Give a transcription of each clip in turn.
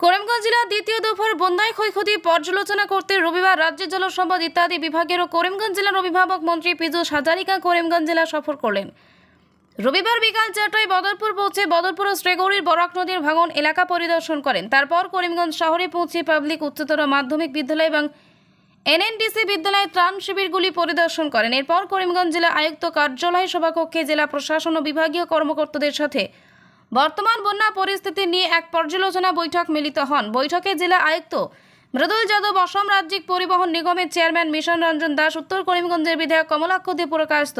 করিমগঞ্জ জেলার দ্বিতীয় দফার বন্যায় ক্ষয়ক্ষতি পর্যালোচনা করতে রবিবার রাজ্য জলসম্পদ ইত্যাদি বিভাগের করিমগঞ্জ জেলার অভিভাবক মন্ত্রী পীযূষ হাজারিকা করিমগঞ্জ জেলা সফর করলেন। রবিবার বিকাল চারটায় বদরপুর পৌঁছে বদরপুর ও শ্রীগৌরীর বরাক নদীর ভাঙন এলাকা পরিদর্শন করেন। তারপর করিমগঞ্জ শহরে পৌঁছে পাবলিক উচ্চতর মাধ্যমিক বিদ্যালয় এবং এনএনডিসি বিদ্যালয়ে ত্রাণ শিবিরগুলি পরিদর্শন করেন। এরপর করিমগঞ্জ জেলা আয়ুক্ত কার্যালয় সভাকক্ষে জেলা প্রশাসন ও বিভাগীয় কর্মকর্তাদের সাথে বর্তমান বন্যা পরিস্থিতি নিয়ে এক পর্যালোচনা বৈঠক মিলিত হন। বৈঠকে জেলা আয়ুক্ত মৃদুল যাদব, অসম রাজ্যিক পরিবহন নিগমের চেয়ারম্যান মিশন রঞ্জন দাস, উত্তর করিমগঞ্জের বিধায়ক কমলাক্ষ দে প্রকাশত,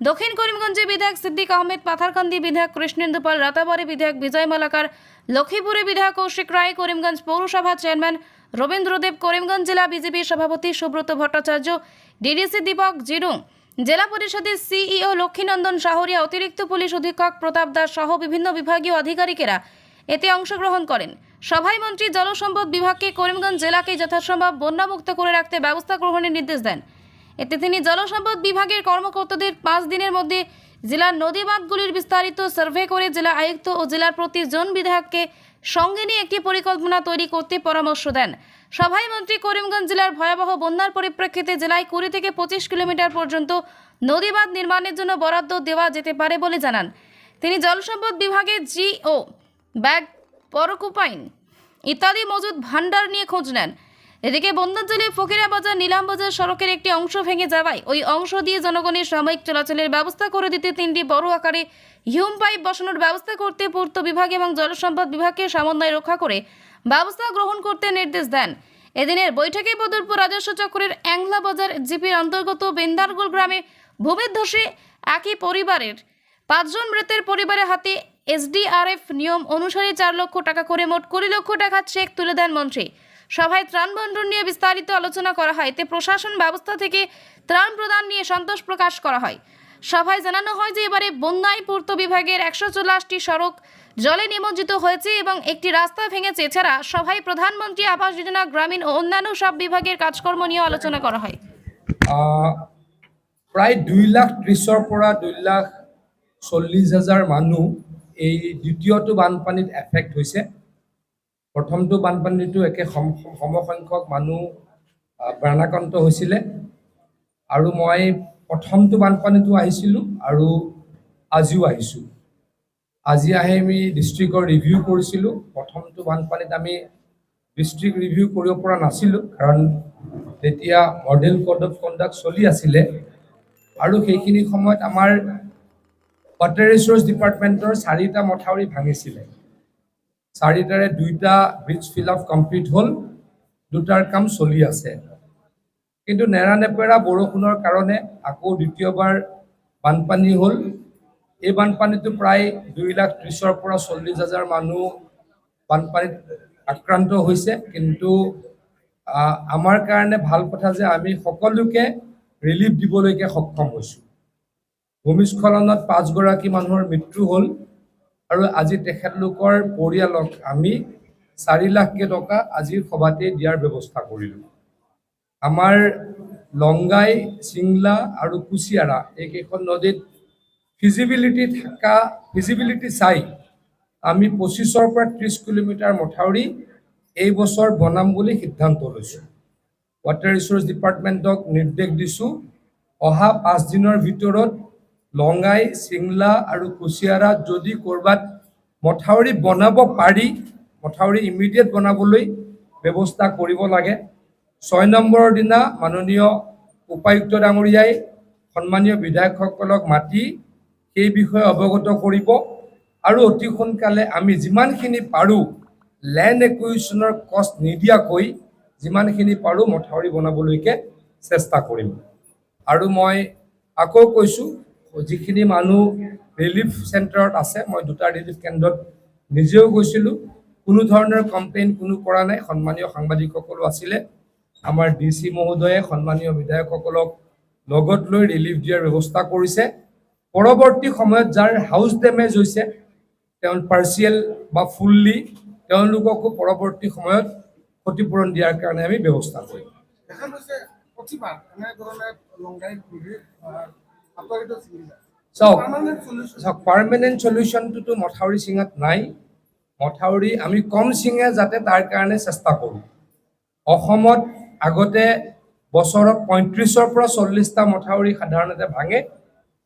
দক্ষিণ করিমগঞ্জের বিধায়ক সিদ্দিক আহমেদ, পাথারকান্দি বিধায়ক কৃষ্ণেন্দু পাল রাতাবাড়ি বিধায়ক বিজয় মালাকার, লক্ষ্মীপুরে বিধায়ক কৌশিক রায়, করিমগঞ্জ পৌরসভা চেয়ারম্যান রবীন্দ্রদেব, করিমগঞ্জ জেলা বিজেপি সভাপতি সুব্রত ভট্টাচার্য, ডিডিসি দীপক জিরুং জেলা পরিষদের সিইও লক্ষ্মীনন্দন শাহরিয়া অতিরিক্ত পুলিশ অধীক্ষক প্রতাপ দাস সহ বিভিন্ন বিভাগীয় আধিকারিকেরা এতে অংশগ্রহণ করেন। সভায় মন্ত্রী জলসম্পদ বিভাগকে করিমগঞ্জ জেলাকে যথাসম্ভব বন্যামুক্ত করে রাখতে ব্যবস্থা গ্রহণের নির্দেশ দেন। এতে তিনি জলসম্পদ বিভাগের কর্মকর্তাদের পাঁচ দিনের মধ্যে জেলার নদী বাঁধগুলির বিস্তারিত সার্ভে করে জেলা আয়ুক্ত ও জেলার প্রতি জন বিধায়ককে সঙ্গে নিয়ে একটি পরিকল্পনা তৈরি করতে পরামর্শ দেন। সভায় মন্ত্রী করিমগঞ্জ জেলার ভয়াবহ বন্যার পরিপ্রেক্ষিতে জেলায় কুড়ি থেকে পঁচিশ কিলোমিটার পর্যন্ত নদী বাঁধ নির্মাণের জন্য বরাদ্দ দেওয়া যেতে পারে বলে জানান। তিনি জলসম্পদ বিভাগে জিও, ব্যাগ, পরকুপাইন ইত্যাদি মজুদ ভান্ডার নিয়ে খোঁজ নেন। এদিকে বন্যার ফকিরা বাজার, নিলাম বাজার সড়কের একটি অংশ ভেঙে যাওয়ায় ওই অংশ দিয়ে জনগণের সাময়িক চলাচলের ব্যবস্থা করে দিতে তিনটি বড় আকারে হিউম পাইপ বসানোর ব্যবস্থা করতে পূর্ত বিভাগ এবং জলসম্পদ বিভাগকে সমন্বয় রক্ষা করে ব্যবস্থা গ্রহণ করতে নির্দেশ দেন। এদিনের বৈঠকে বদরপুর রাজস্ব চক্রের অ্যাংলা বাজার জিপির অন্তর্গত বেন্দারগোল গ্রামে ভূমিধ্বসে একই পরিবারের পাঁচজন মৃতের পরিবারের হাতে এসডিআরএফ নিয়ম অনুসারে চার লক্ষ টাকা করে মোট কুড়ি লক্ষ টাকা চেক তুলে দেন মন্ত্রী। সভায় ত্রাণ বন্টন নিয়ে বিস্তারিত আলোচনা করা হয়। এতে প্রশাসন ব্যবস্থা থেকে ত্রাণ প্রদান নিয়ে সন্তোষ প্রকাশ করা হয়। সভায় জানানো হয় যে এবারে বন্যায় পূর্ত বিভাগের একশো সড়ক জলে নিমজ্জিত হয়েছে এবং একটি রাস্তা ভেঙেছে। এছাড়া সভায় প্রধানমন্ত্রী আবাস যোজনা, গ্রামীণ ও অন্যান্য সব বিভাগের কাজকর্ম নিয়ে আলোচনা করা হয়। প্ৰায় দুই লাখ ত্ৰিছৰ পৰা দুই লাখ চল্লিছ হাজাৰ মানুহ এই দ্বিতীয়টো বানপানীত এফেক্ট হৈছে। প্ৰথমটো বানপানীটো একে সম সমসংখ্যক মানুহ প্ৰাণাক্ৰান্ত হৈছিলে। আৰু মই প্ৰথমটো বানপানীতো আহিছিলোঁ আৰু আজিও আহিছোঁ। আজি আহি আমি ডিষ্ট্ৰিক্টৰ ৰিভিউ কৰিছিলোঁ। প্ৰথমটো বানপানীত আমি ডিষ্ট্ৰিক্ট ৰিভিউ কৰিব পৰা নাছিলোঁ কাৰণ তেতিয়া মডেল কোড অফ কণ্ডাক্ট চলি আছিলে। আৰু সেইখিনি সময়ত আমাৰ ৱাটাৰ ৰিচোৰ্চ ডিপাৰ্টমেণ্টৰ চাৰিটা মথাউৰি ভাঙিছিলে। চাৰিটাৰে দুইটা ব্ৰিজ ফিল আপ কমপ্লিট হ'ল, দুটাৰ কাম চলি আছে। কিন্তু নেৰানেপেৰা বৰষুণৰ কাৰণে আকৌ দ্বিতীয়বাৰ বানপানী হ'ল। এই বানপানীটো প্ৰায় দুই লাখ ত্ৰিছৰ পৰা চল্লিছ হাজাৰ মানুহ বানপানীত আক্ৰান্ত হৈছে। কিন্তু আমাৰ কাৰণে ভালো কথা যে আমি সকলোকে ৰিলিফ দিবলৈকে সক্ষম হৈছোঁ। ভূমিস্খলনত পাঁচগৰাকী মানুহৰ মৃত্যু হ'ল। আৰু আজি তেখেতলোকৰ পৰিয়ালক আমি চাৰি লাখকে টকা আজিৰ সভাতে দিয়াৰ ব্যৱস্থা কৰিলোঁ। আমাৰ লংগাই চিংলা আৰু কুচিয়াৰা এইকেইখন নদীত ফিজিবিলিটি থকা ফিজিবিলিটি চাই আমি পঁচিছৰ পৰা ত্ৰিছ কিলোমিটাৰ মথাউৰি এই বছৰ বনাম বুলি সিদ্ধান্ত লৈছোঁ। ৱাটাৰ ৰিচোৰ্চ ডিপাৰ্টমেণ্টক নিৰ্দেশ দিছোঁ। অহা পাঁচদিনৰ ভিতৰত লঙাই চিংলা আৰু কুচিয়াৰাত যদি ক'ৰবাত মথাউৰি বনাব পাৰি মথাউৰি ইমিডিয়েট বনাবলৈ ব্যৱস্থা কৰিব লাগে। ছয় নম্বৰৰ দিনা মাননীয় উপায়ুক্ত ডাঙৰীয়াই সন্মানীয় বিধায়কসকলক মাতি সেই বিষয়ে অৱগত কৰিব আৰু অতি সোনকালে আমি যিমানখিনি পাৰোঁ লেণ্ড একুইশ্যনৰ কষ্ট নিদিয়াকৈ যিমানখিনি পাৰোঁ মথাউৰি বনাবলৈকে চেষ্টা কৰিম। আৰু মই আকৌ কৈছোঁ যিখিনি মানুহ ৰিলিফ চেণ্টাৰত আছে মই দুটা ৰিলিফ কেন্দ্ৰত নিজেও গৈছিলোঁ। কোনো ধৰণৰ কমপ্লেইন কোনো কৰা নাই। সন্মানীয় সাংবাদিকসকলো আছিলে। আমাৰ ডি চি মহোদয়ে সন্মানীয় বিধায়কসকলক লগত লৈ ৰিলিফ দিয়াৰ ব্যৱস্থা কৰিছে। পৰৱৰ্তী সময়ত যাৰ হাউচ ডেমেজ হৈছে তেওঁ পাৰ্চিয়েল বা ফুল্লি তেওঁলোককো পৰৱৰ্তী সময়ত ক্ষতিপূৰণ দিয়াৰ কাৰণে আমি ব্যৱস্থা কৰিম। চাওক পাৰ্মানেণ্ট চলিউশ্যন চাওক পাৰ্মানেণ্ট চলিউশ্যনটোতো মথাউৰি চিঙাত নাই। মথাউৰি আমি কম ছিঙে যাতে তাৰ কাৰণে চেষ্টা কৰোঁ। অসমত আগতে বছৰত পঁয়ত্ৰিছৰ পৰা চল্লিছটা মথাউৰি সাধাৰণতে ভাঙে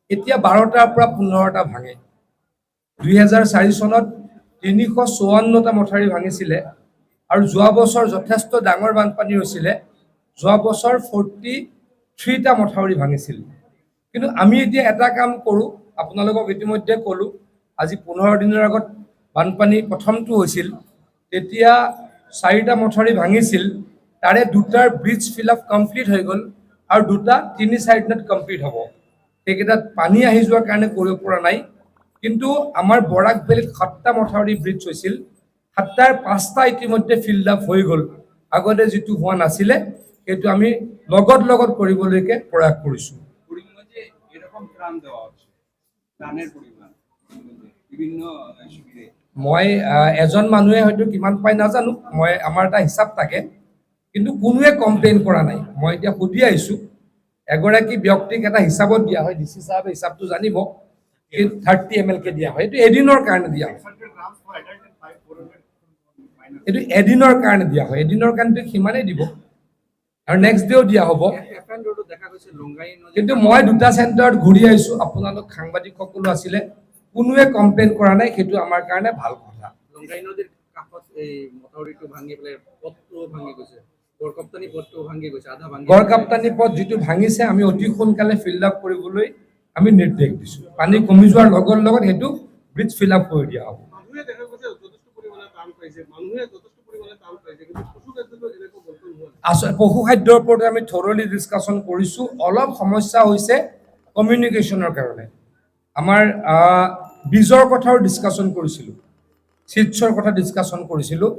এতিয়া বাৰটাৰ পৰা পোন্ধৰটা ভাঙে। দুহেজাৰ চাৰি চনত তিনিশ চৌৱন্নটা মথাউৰি ভাঙিছিলে আৰু যোৱা বছৰ যথেষ্ট ডাঙৰ বানপানী হৈছিলে। যোৱা বছৰ ফৰ্টি থ্ৰীটা মথাউৰি ভাঙিছিল। কিন্তু আমি এতিয়া এটা কাম কৰোঁ, আপোনালোকক ইতিমধ্যে ক'লোঁ, আজি পোন্ধৰ দিনৰ আগত বানপানী প্ৰথমটো হৈছিল, তেতিয়া চাৰিটা মথাউৰি ভাঙিছিল, তাৰে দুটাৰ ব্ৰিজ ফিল আপ কমপ্লিট হৈ গ'ল আৰু দুটা তিনি চাৰি দিনত কমপ্লিট হ'ব। সেইকেইটাত পানী আহি যোৱাৰ কাৰণে কৰিব পৰা নাই, কিন্তু আমাৰ বৰাক ভেলীত সাতটা মথাউৰি ব্ৰিজ হৈছিল, সাতটাৰ পাঁচটা ইতিমধ্যে ফিল্ড আপ হৈ গ'ল। আগতে যিটো হোৱা নাছিলে, সেইটো আমি লগত লগত কৰিবলৈকে প্ৰয়াস কৰিছোঁ। মই এজন মানুহে হয়তো কিমান পায় নাজানো, মই, আমাৰ এটা হিচাপ থাকে, কিন্তু কোনোৱে কমপ্লেইন কৰা নাই। মই এতিয়া সুধি আহিছোঁ, এগৰাকী ব্যক্তিক এটা হিচাপত দিয়া হয় ডি চাহাবে হিচাপটো জানিব থাৰ্টি এম এল কে দিয়া হয়। এইটো এদিনৰ কাৰণে দিয়া হয়। এইটো এদিনৰ কাৰণে দিয়া হয়। এদিনৰ কাৰণেতো সিমানেই দিব। আৰু নেক্সট ডেও দিয়া হ'ব। দেখা গৈছে লংগাই নদী কিন্তু মই দুটা চেণ্টাৰত ঘূৰি আহিছোঁ। আপোনালোক সাংবাদিকসকলো আছিলে কোনোৱে কমপ্লেইন কৰা নাই সেইটো আমাৰ কাৰণে ভালো কথা। লংগাই নদীৰ কাষত এই মথাউৰিটো ভাঙি পেলাই পথটোও ভাঙি গৈছে। গড়কাপ্তানি পথটোও ভাঙি গৈছে আধা ভাঙি গড়কাপ্তানি পথ যিটো ভাঙিছে আমি অতি সোনকালে ফিল আপ কৰিবলৈ আমি নিৰ্দেশ দিছোঁ। পানী কমি যোৱাৰ লগত লগত সেইটো ব্ৰিজ ফিল আপ কৰি দিয়া হ'ব। কিন্তু পশু খাদ্যৰ ওপৰত আমি থৰলি ডিছকাশ্যন কৰিছোঁ। অলপ সমস্যা হৈছে কমিউনিকেশ্যনৰ কাৰণে। আমাৰ বীজৰ কথাও ডিছকাশ্যন কৰিছিলোঁ। চিটছৰ কথা ডিছকাশ্যন কৰিছিলোঁ।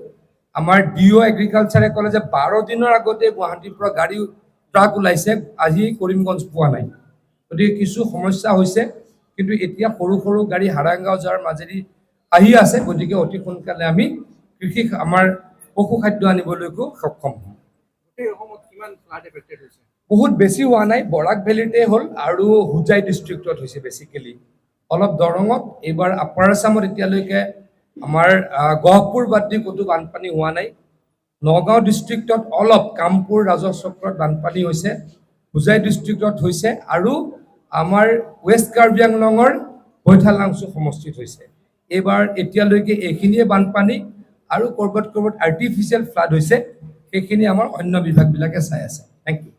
আমাৰ ডি অ' এগ্ৰিকালচাৰে ক'লে যে, বাৰ দিনৰ আগতে গুৱাহাটীৰ পৰা গাড়ী ট্ৰাক ওলাইছে, আজি কৰিমগঞ্জ পোৱা নাই। গতিকে কিছু সমস্যা হৈছে, কিন্তু এতিয়া সৰু সৰু গাড়ী হাৰাংগাঁও যোৱাৰ মাজেদি আহি আছে, গতিকে অতি সোনকালে আমি কৃষি আমাৰ পশু খাদ্য আনিবলৈকো সক্ষম হৈছে? বহুত বেছি হোৱা নাই বৰাক ভেলীতে হ'ল আৰু হোজাই ডিষ্ট্ৰিক্টত হৈছে বেচিকেলি অলপ দৰঙত এইবাৰ আপাৰ আছামত এতিয়ালৈকে আমাৰ গহপুৰ বাদ দি ক'তো বানপানী হোৱা নাই। নগাঁও ডিষ্ট্ৰিক্টত অলপ কামপুৰ ৰাজহ চক্ৰত বানপানী হৈছে হোজাই ডিষ্ট্ৰিক্টত হৈছে আৰু আমাৰ ৱেষ্ট কাৰ্বি আংলঙৰ বৈঠালাংচু সমষ্টিত হৈছে। এইবাৰ এতিয়ালৈকে এইখিনিয়ে বানপানী। আৰু ক'ৰবাত ক'ৰবাত আৰ্টিফিচিয়েল ফ্লাড হৈছে সেইখিনি আমাৰ অন্য বিভাগবিলাকে চাই আছে। Thank you